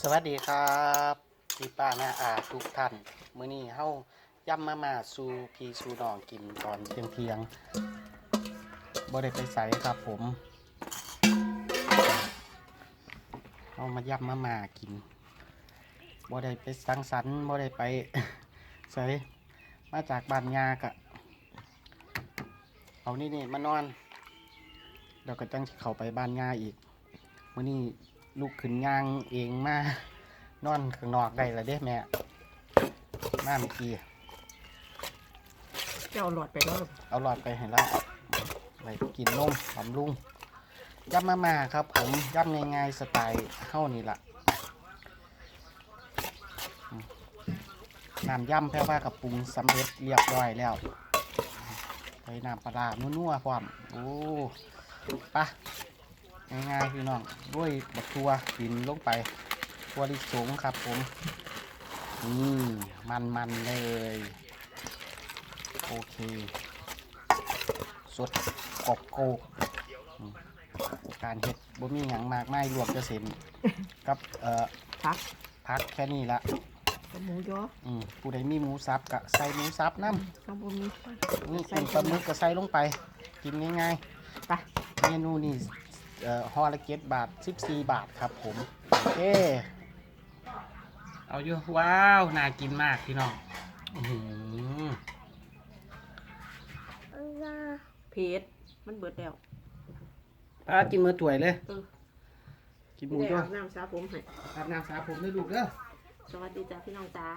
สวัสดีครับพี่ป้าแม่อาทุกท่านมื้อนี้เฮาย่ำมามาสู่พี่สู่น้องกินตอนเที่ยงเที่ยงบ่ได้ไปใส่ครับผมเฮามาย่ำมามากินบ่ได้ไปสังสรรค์บ่ได้ไปใส่มาจากบ้านยากะเอานี่นี่มานอนเดี๋ยวก็จังเขาไปบ้านยาอีกมื้อนี้ ลูกขึ้นย่างเองมานอนข้างนอกได้ละเด้แม่มาเมื่อกี้เจ้าหลอดไปแล้วเอาหลอดไปให้แล้วไปกินนมบำรุงย่ำมามาครับ ผมย่ำง่ายๆสไตล์เฮ้านี่ละอืมน้ำย่ำแพ่ว่ากับปรุงสำเร็จเรียบร้อยแล้วใส่น้ำปลาร้านัวๆพร้อมโอ้ปะ ง่ายๆพี่น้องด้วยบักทัวกินลงไปทัวลิสงครับผมนี่มันๆเลย โอเค สดกรอบโกกอืมการเห็ดบ่มีหยังมากไม่ลวกจะเสร็จกับเอ่อพักพักแค่นี้ละกับหมูยออืมผู้ใดมีหมูสับกะใส่หมูสับน้ข้างบนนี้ำนี่เป็นปลาหมึกก็ใส่ลงไป กินง่ายๆไปเมนูนี่เอ่อ ห่อละเจ็ดบาท14บาทครับผมโอเคเอาอยู่ว้าว น่ากินมากพี่น้องอื้อหือเพชรมันเบิดแล้วป้ากินมือถ้วยเลย เออกินหมูได้ด้วอายบน้ำสาผมให้อาบน้ำสาผมด้วยลูกเด้อสวัสดีจ้าพี่น้องจ้า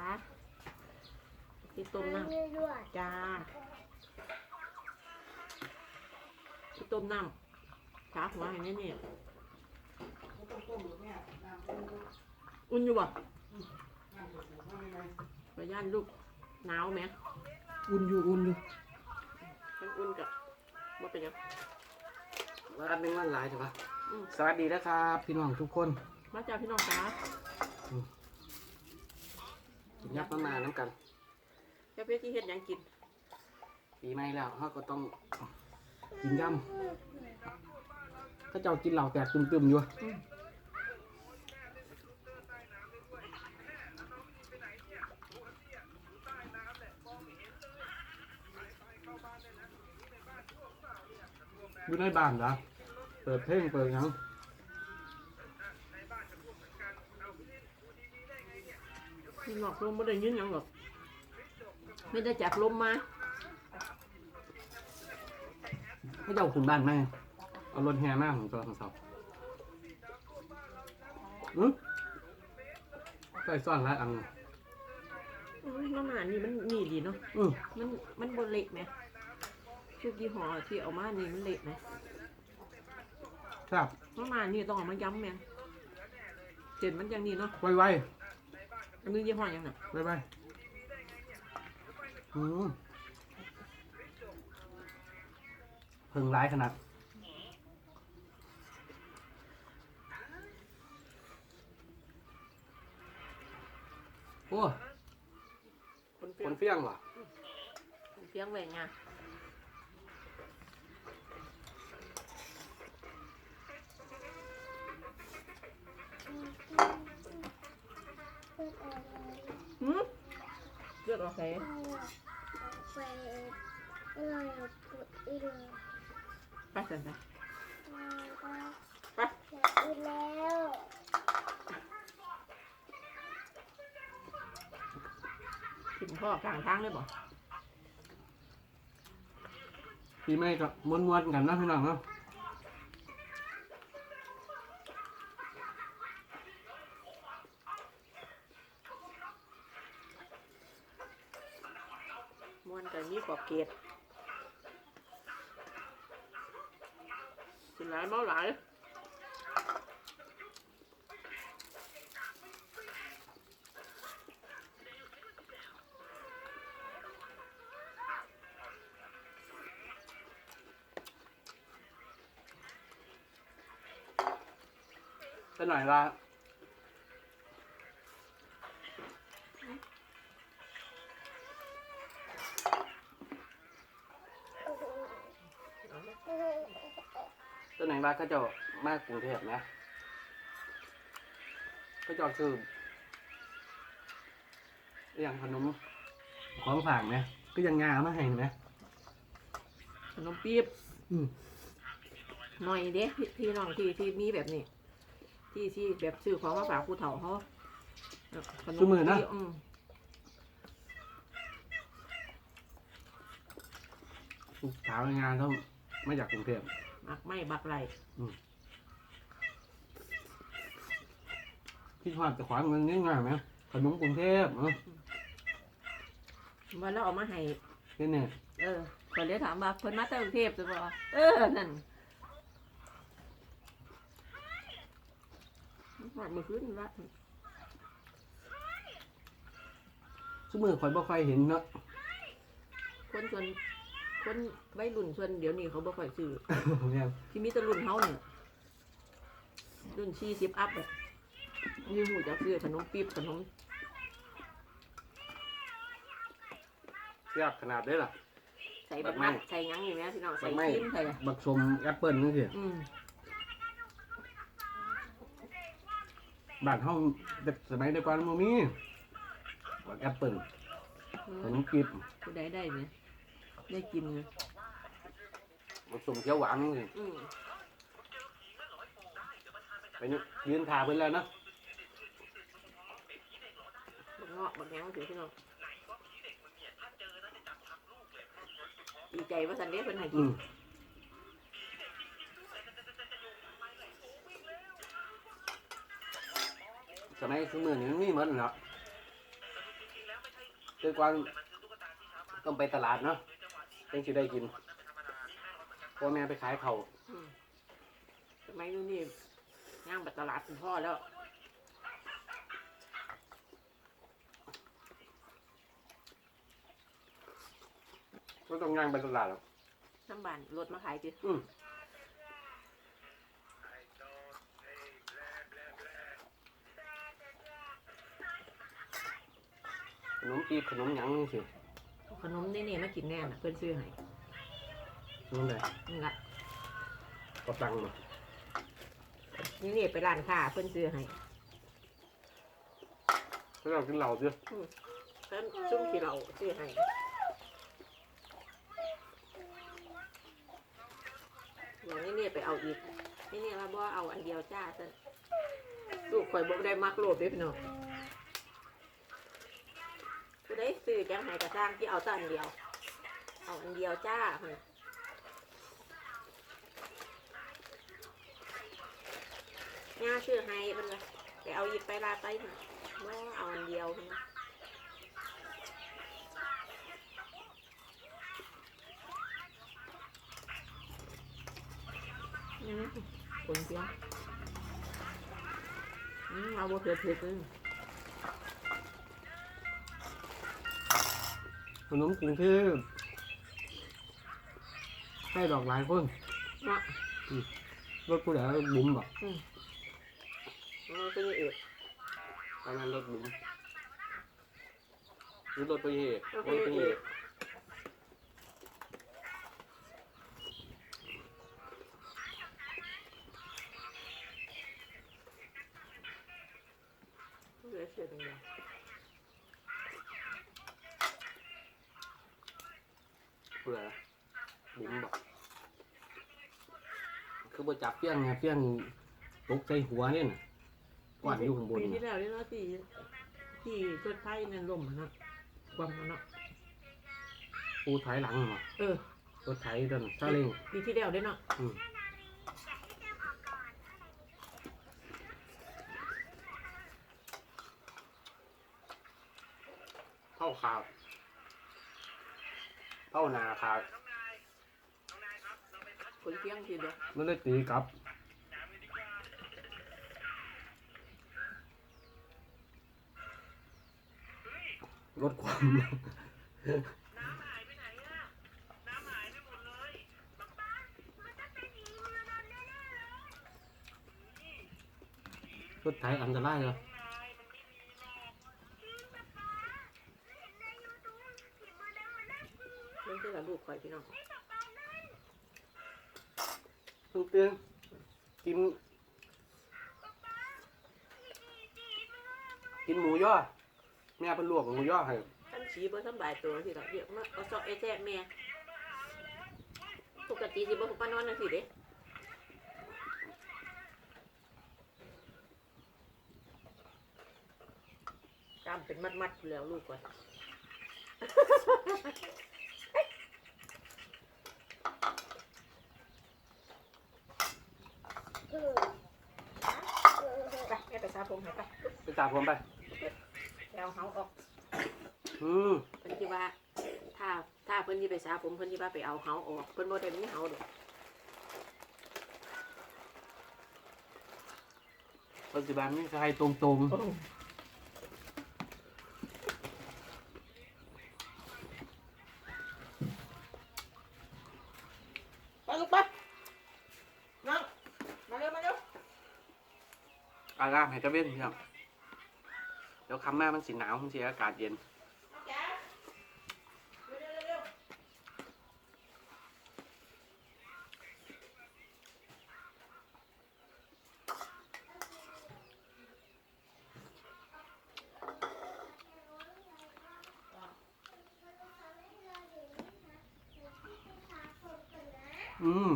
พี่ต้มน้ำจ้าพี่ต้มน้ำ ขาหัวให้แน่เนี่ยอุ่นอยู่บ่ไปย่านลูกหนาวไหมอุ่นอยู่อุ่นอยู่มันอุ่นกับว่าเป็นหยังว่าอันหนึงมันหลายใช่ปะอืมสวัสดีนะครับ พี่น้องทุกคน มาจ้าพี่น้องจ้ากินยับมามาน้ำกันเจ้าเพื่อที่เฮ็ดหยังกิน ปีใหม่แล้วเขาก็ต้องกินยำ ถ้าเจ้ากินเหล่าแตกตึมๆอยู่อืมอยู่ในบ้านเหรอ เปิดเพลงเปิดหยังมีหลอกลมไม่ได้ยินหยังหรอกไม่ได้จากลมมาให้เจ้าขุนบ้านไหม เอารถแห่มาของตัวของเสาอือใส่ซ่อนแล้วอังอุ๊ยมาหมานี่มันนี่ดีเนาะ อือมันมันบนเละไหมชุดยี่ห้อที่เอามานี่มันเละไหมครับมาหมานี่ต้องเอามาย้ำแมงเจ็ดมันอย่างนี้เนาะ ไวไวอันนี้ยี่ห้อหยังน่ะไวไวอืมเพิ่งร้ายขนาด โอ้คนเฟีคยงนเฟี้ยงว่ะคนเฟียงแหวงไงหืมเลือดออกใส่ไปเสร็จไปไปถึง พ่อกลางทางเลยบ่ปีใหม่ก็ม้วนๆกันนะพี่น้องเนาะมวนกันมีขอบเกตกินหลายเมาหลาย จะหน่อยละตัวไหนว่าก็จะมากกรุงเทพนะ ก็จอดซื้ออหย่างขนมของฝากไหมก็ยังงามาให้ไหมขนมปี๊บอืมหน่อยเด้พี่พี่น้องที่ที่มีแบบนี้ ที่ที่แบบซื้อของมาฝากผู้เฒ่าเขาขนมปี๊บอืมถามงานเขาไม่อยากกรุงเทพ มักไม่บักไหลพี่ทอดจะขวางเงินง่ายๆไหมขนมกรุงเทพเนาะวันแล้วเอามาให้นี่เนี่ย เออคนเลยถามว่าเพิ่นมาจากกรุงเทพจะบ่เออ นั่น หอดมือขึ้นละสมือคอยบ่ค่อยเห็นเนาะคนส่วนคนวัยรุ่นส่วนเดี๋ยวนี้เขาบ่ค่อยซื้อเนี่ยที่มีแต่รุ่นเฮาเนี่ยรุ่นชีสิบอัพแบบนี่หูจะซื้อขนมปี๊บขนมเสียบขนาดได้ล่ะ ใส่บักนัดใส่หยังอยู่ไหมพี่น้องใส่บักไม้ชิ้นใส่บักสมแอปเปิ้ลนี่สิอืม บ้านเฮาเด็กสมัยเด็กก่อนมันมีบักแอปเปิ้ลขนมกรีบผู้ใดได้เนี่ยได้กินเลยบักสมเขียวหวานนี่สิอืมไปนี่ยืนทาเพิ่นแล้วเนาะบักเงาะบักแงงสิพี่น้องดีใจว่าสันเดชเพิ่นให้กิอืน ม สมัยสมือนี่มันมีหมดเนาะเด็กก่อนต้องไปตลาดเนาะจังสิได้กินพ่อแม่ไปขายเขาวอืมสมัยนู้นนี่ย่างไปตลาดคุณพ่อแล้ว ก็ต้องย่างไปตลาดหรอกน้ำบานรถมาขายจิอืม นมจีบขนมหยังนี่สิขนมนี่นี่มากินแน่น่ะเพิ่นซื้อให้นั่นแหละนี่ละก็ตังมานี่นี่ไปร้านค้าเพิ่นซื้อให้ถ้าเรากินเหล้าด้วยเพิ่นซุ่มที่เราซื้อให้เดี๋ยวนี่นี่ไปเอาอีกนี่นี่ว่าบ่เอาอันเดียวจ้าซั่นลูกข่อยบ่ได้มักโลดเด้พี่น้อง ผู้ซื้อจังให้กระสร้างที่เอาแต่อันเดียว เอาอันเดียวจ้าหั่นย่าซื้อให้เพิ่นว่าไปเอาอีกไปลาไปหั่นบ่เอาอันเดียวเพิ่นว่าอืมคนเสีย ขนมกรุงเทพให้ดอกหลายคนเนาะรถผู้ใดรถบุ๋มบอกมันเป็นเอกอันนั้นรถบุ๋มหรือรถไปเหตุรรถถไปไปเหเหตุตุเหลือเสียตรง เดียวผู้ใดบุ๋มบอกคือบ่จับเพี้ยงไงเพี้ยงตกใส่หัวเนี่ยน่ะกวาดอยู่ข้างบนปีที่น่ะแล้วนี่เนาะที่ที่ชดไทยนั่นล่มอะเนาะความมันเนาะปูไถหลังมาเออรถไถเดินซาเล้งปีที่แล้วได้เนาะอืมเข้าข่าว เข้านาข่าวคนเที่ยงทีเดียวมันเลยตีกลับลดความรถไถอันตรายเหรอ เรื่องที่เราลูกคอย พี่น้องเพิ่งเตือนกิน กินหมูย่อแม่เป็นลวกหมูย่อให้ท่านชี้บ่สบายตัวสิดอกเดี๋ยวมาเอาซอกไอ้แท้แม่ปกติสิบ่มานอนจังซี่เด้กล้ามเป็นมัดๆแล้วลูกก่อน ไปแม่ไปสาผมให้ไปไปตามผมไปแล้วเฮาออกอืมเพิ่นสิว่า ถ้าถ้าเพิ่นสิไปสาผมเพิ่นสิว่าไปเอาเฮาออกเพิ่นบ่ได้มีเฮาดอกปัจจุบันนี่ใครตรงตรงไปลูกไปนั่งมาเร็วมาเร็ว ๆอารามให้กระเว้นครับเดี๋ยวคำแม่มันสีหนาวมันสีอากาศเย็นอืม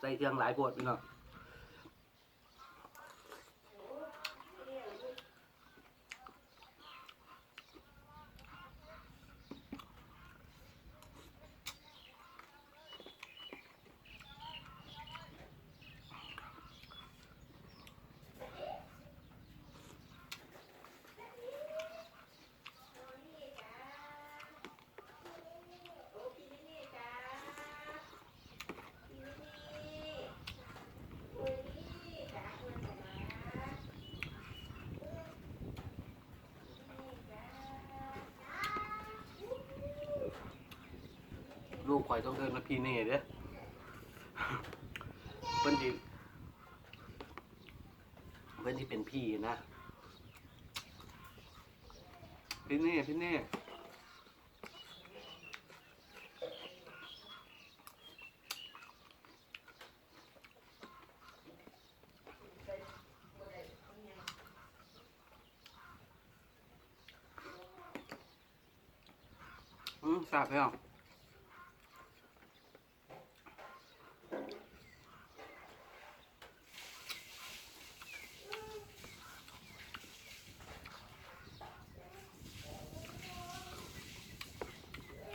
ใส่เครื่องหลายปวดพี่น้อง ลูกข่อยต้องเดินมาพี่เน่เด้อเพิ่นที่เพิ่นที่เป็นพี่นะพี่เน่พี่เน่อืมสาบแล้ว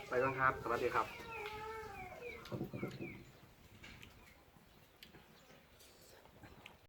ไปกันครับ สวัส ดีครับ